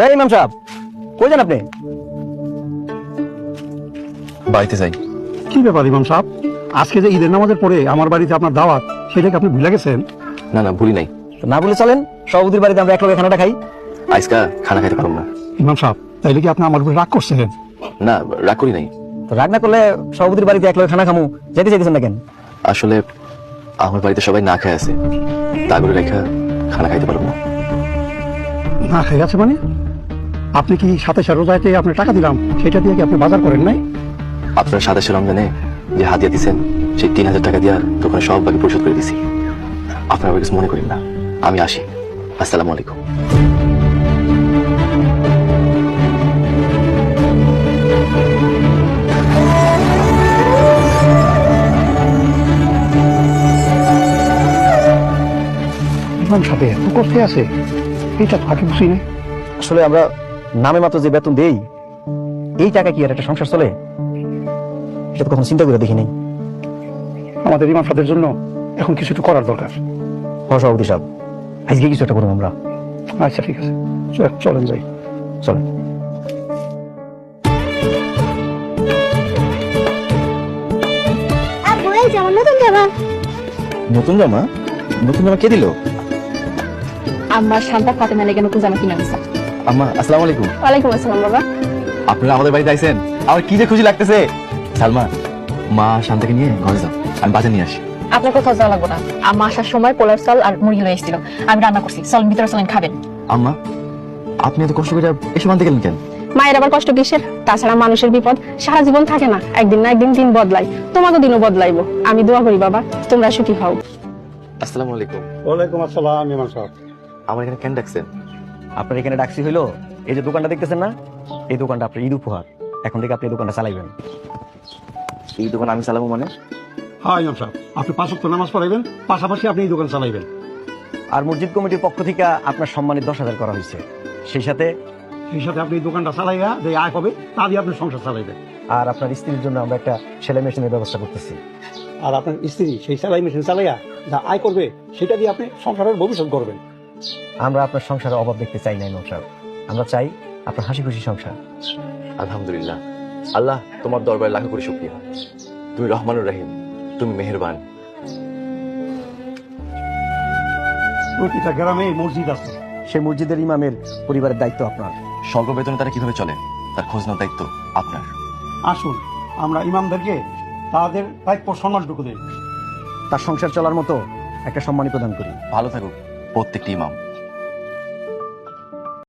এই ইমাম সাহেব কই যান আপনি? বাড়িতে যাই। কি ব্যাপার ইমাম সাহেব? আজকে যে ঈদের নামাজের পরে আমার বাড়িতে আপনার দাওয়াত সেটাকে আপনি ভুলে গেছেন? না না ভুলি নাই। না বলে চলেন সভাপতির বাড়িতে আমরা একলগে খানাটা খাই। আজকা খানা খাইতে পারব না। ইমাম সাহেব তাইলে কি আপনি আমার উপরে রাগ করছিলেন? না রাগ করি নাই। তো রাগ না করলে সভাপতির বাড়িতে একলগে খানা খামু যেতে চাইতেছেন না কেন? আসলে আমার বাড়িতে সবাই না খেয়ে আছে তা করে রেখা খানা খাইতে পারব না। না খেয়ে গেছে মানে? আপনি কি সাতাশে রোজাতে আপনি টাকা দিলাম? সেটা দিয়ে কি আপনি বাজার করেন নাই? আপনার সাতাশে রমজানে যে হাতিয়া দিছেন সেই তিন হাজার টাকা দিয়ে দোকানে সব বাকি পরিশোধ করে দিছি। আপনার কিছু মনে করেন না। আমি আসি। আসসালামু আলাইকুম। ইমাম সাহেব এত করতে আছে। এটা তো আগে বুঝি নাই আসলে আমরা নামে মাত্র যে বেতন দেই এই টাকা কি আর একটা সংসার চলে? সেটা তো কখনো চিন্তা করে দেখি নাই আমাদের ইমাম সাহেবের জন্য এখন কিছু একটু করার দরকার। হ সভাপতি সাহেব। আজকে কিছু একটা করব আমরা। আচ্ছা ঠিক আছে। চলেন যাই। চলেন। নতুন জামা? নতুন জামা কে দিল? আমার শান্তা ফাতেমা লেগে নতুন জামা কিনে আনছে। আম্মা আসসালামু আলাইকুম। ওয়ালাইকুম আসসালাম বাবা। আপনারা আমাদের বাড়িতে আইছেন? আমার কি যে খুশি লাগতেছে? সালমা মা শান্তাকে নিয়ে ঘরে যাও আমি বাজার নিয়ে আসি। আপনার কোথাও যাওয়া লাগবে না। আমার আসার সময় পোলার চাল আর লয়ে এসেছিল। আমি রান্না করছি চলেন ভিতরে চলেন খাবেন। আম্মা আপনি এত কষ্ট করে এসে আনতে গেলেন কেন? মায়ের আবার কষ্ট কিসের? তাছাড়া মানুষের বিপদ সারা জীবন থাকে না। একদিন না একদিন দিন বদলাই। তোমাকে দিনও বদলাইবো। আমি দোয়া করি বাবা তোমরা সুখী হও। আসসালামু আলাইকুম। ওয়ালাইকুম আসসালাম ইমাম সাহেব। আমার এখানে কেন ডাকছেন? আপনার এখানে ডাকসি হইল? এই যে দোকানটা দেখতেছেন না? এই দোকানটা আপনার ঈদ উপহার। এখন থেকে আপনি এই দোকানটা চালাইবেন। এই দোকান আমি চালাবো মানে? হ্যাঁ ইমাম সাহেব। আপনি পাঁচ ওয়াক্ত নামাজ পড়াইবেন পাশাপাশি আপনি এই দোকান চালাইবেন। আর মসজিদ কমিটির পক্ষ থেকে আপনার সম্মানিত দশ হাজার করা হয়েছে। সেই সাথে? সেই সাথে আপনি এই দোকানটা চালাইয়া যে আয় হবে তা দিয়ে আপনি সংসার চালাইবেন। আর আপনার স্ত্রীর জন্য আমরা একটা সেলাই মেশিনের ব্যবস্থা করতেছি। আর আপনার স্ত্রী সেই সেলাই মেশিন চালাইয়া যা আয় করবে সেটা দিয়ে আপনি সংসারের ভবিষ্যৎ করবেন আমরা আপনার সংসারে অভাব দেখতে চাই না ইমাম সাহেব আমরা চাই আপনার হাসি খুশি সংসার। আলহামদুলিল্লাহ। আল্লাহ তোমার দরবারে লাখো করে শুক্রিয়া। তুমি রহমানুর রহিম তুমি মেহেরবান। প্রতিটা গ্রামে মসজিদ আছে। সেই মসজিদের ইমামের পরিবারের দায়িত্ব আপনার। স্বল্প বেতনে তারা কীভাবে চলে? তার খোঁজ নেওয়ার দায়িত্ব আপনার। আসুন আমরা ইমামদেরকে তাদের প্রাপ্য সম্মানটুকু দেই। তার সংসার চলার মতো একটা সম্মানী প্রদান করি। ভালো থাকুক। প্রত্যেকটি ইমাম